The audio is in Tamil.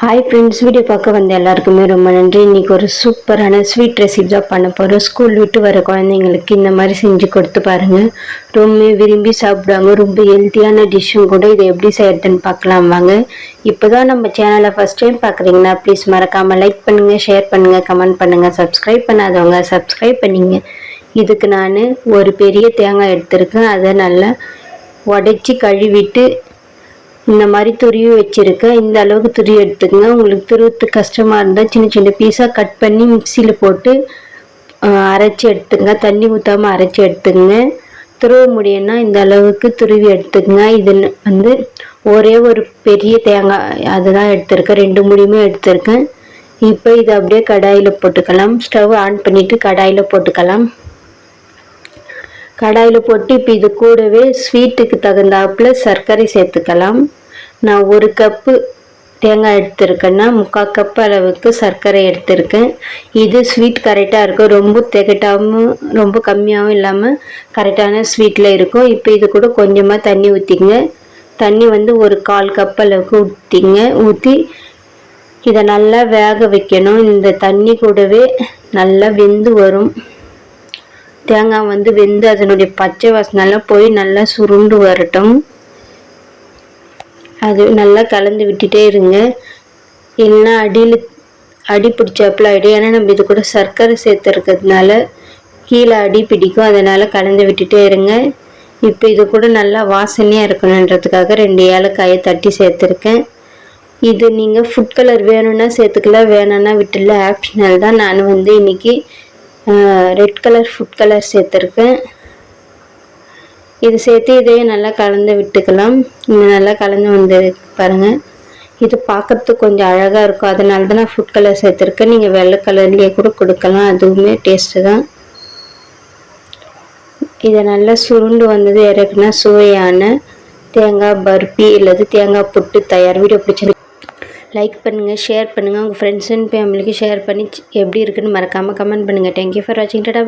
ஹாய் ஃப்ரெண்ட்ஸ் வீடியோ பார்க்க வந்த எல்லாருக்குமே ரொம்ப நன்றி. இன்றைக்கி ஒரு சூப்பரான ஸ்வீட் ரெசிபி தான் பண்ண போகிறோம் ஸ்கூல் விட்டு வர குழந்தைங்களுக்கு இந்த மாதிரி செஞ்சு கொடுத்து பாருங்கள் ரொம்ப விரும்பி சாப்பிடுவாங்க. ரொம்ப ஹெல்த்தியான டிஷ்ஷும் கூட இதை எப்படி செய்யறதுன்னு பார்க்கலாம் வாங்க. இப்போ தான் நம்ம சேனலை ஃபஸ்ட் டைம் பார்க்குறீங்கன்னா ப்ளீஸ் மறக்காமல் லைக் பண்ணுங்கள் ஷேர் பண்ணுங்கள் கமெண்ட் பண்ணுங்கள் சப்ஸ்கிரைப் பண்ணாதவங்க சப்ஸ்கிரைப் பண்ணிங்க. இதுக்கு நான் ஒரு பெரிய தேங்காய் எடுத்திருக்கேன். அதை நல்லா உடச்சி கழுவிட்டு இந்த மாதிரி துருவி வச்சுருக்கேன் இந்த அளவுக்கு துருவி எடுத்துக்கங்க. உங்களுக்கு துருவத்து கஷ்டமாக இருந்தால் சின்ன சின்ன பீஸாக கட் பண்ணி மிக்சியில் போட்டு அரைச்சி எடுத்துங்க தண்ணி ஊற்றாமல் அரைச்சி எடுத்துங்க துருவ முடியும்னா இந்த அளவுக்கு துருவி எடுத்துக்கங்க. இது வந்து ஒரே ஒரு பெரிய தேங்காய் அதுதான் எடுத்திருக்கேன். ரெண்டு முடியுமே எடுத்திருக்கேன். இப்போ இதை அப்படியே கடாயில் போட்டுக்கலாம். ஸ்டவ் ஆன் பண்ணிவிட்டு கடாயில் போட்டுக்கலாம். கடாயில் போட்டு இப்போ இது கூடவே ஸ்வீட்டுக்கு தகுந்தாப்புல சர்க்கரை சேர்த்துக்கலாம். நான் ஒரு கப்பு தேங்காய் எடுத்திருக்கேன்னா முக்கால் கப் அளவுக்கு சர்க்கரை எடுத்திருக்கேன். இது ஸ்வீட் கரெக்டாக இருக்கும். ரொம்ப திகட்டாகவும் ரொம்ப கம்மியாகவும் இல்லாமல் கரெக்டான ஸ்வீட்டில் இருக்கும். இப்போ இது கூட கொஞ்சமாக தண்ணி ஊற்றிங்க தண்ணி வந்து ஒரு கால் கப் அளவுக்கு ஊற்றிங்க ஊற்றி இதை நல்லா வேக வைக்கணும். இந்த தண்ணி கூடவே நல்லா வெந்து வரும். தேங்காய் வந்து வெந்து அதனுடைய பச்சை வாசனெல்லாம் போய் நல்லா சுருண்டு வரட்டும். அது நல்லா கலந்து விட்டுட்டே இருங்க. இல்லைன்னா அடியில் அடி பிடிச்சாப்புல ஆகிடும் ஏன்னா நம்ம இது கூட சர்க்கரை சேர்த்துருக்கிறதுனால கீழே அடி பிடிக்கும். அதனால் கலந்து விட்டுட்டே இருங்க. இப்போ இது கூட நல்லா வாசனையாக இருக்கணுன்றதுக்காக ரெண்டு ஏலக்காயை தட்டி சேர்த்துருக்கேன். இது நீங்கள் ஃபுட் கலர் வேணும்னா சேர்த்துக்கலாம். வேணும்னா விட்டுல ஆப்ஷனல் தான். நான் வந்து இன்றைக்கி ரெட் கலர் ஃபுட் கலர் சேர்த்துருக்கேன் இது சேர்த்து இதையே நல்லா கலந்து விட்டுக்கலாம். இது நல்லா கலந்து வந்து பாருங்கள் இது பார்க்குறதுக்கு கொஞ்சம் அழகாக இருக்கும். அதனால தான் நான் ஃபுட் கலர் சேர்த்துருக்கேன். நீங்கள் வெள்ளை கலர்லேயே கூட கொடுக்கலாம். அதுவுமே டேஸ்ட்டு தான். இதை நல்லா சுருண்டு வந்தது இறக்குனா சுவையான தேங்காய் பர்பி இல்லது தேங்காய் புட்டு தயார். வீடியோ பிடிச்சிருக்கு லைக் பண்ணுங்கள் ஷேர் பண்ணுங்கள் உங்கள் ஃப்ரெண்ட்ஸ் அண்ட் ஃபேமிலிக்கு ஷேர் பண்ணி எப்படி இருக்குன்னு மறக்காமல் கமெண்ட் பண்ணுங்கள் தேங்க்யூ ஃபார் வாட்சிங் டடா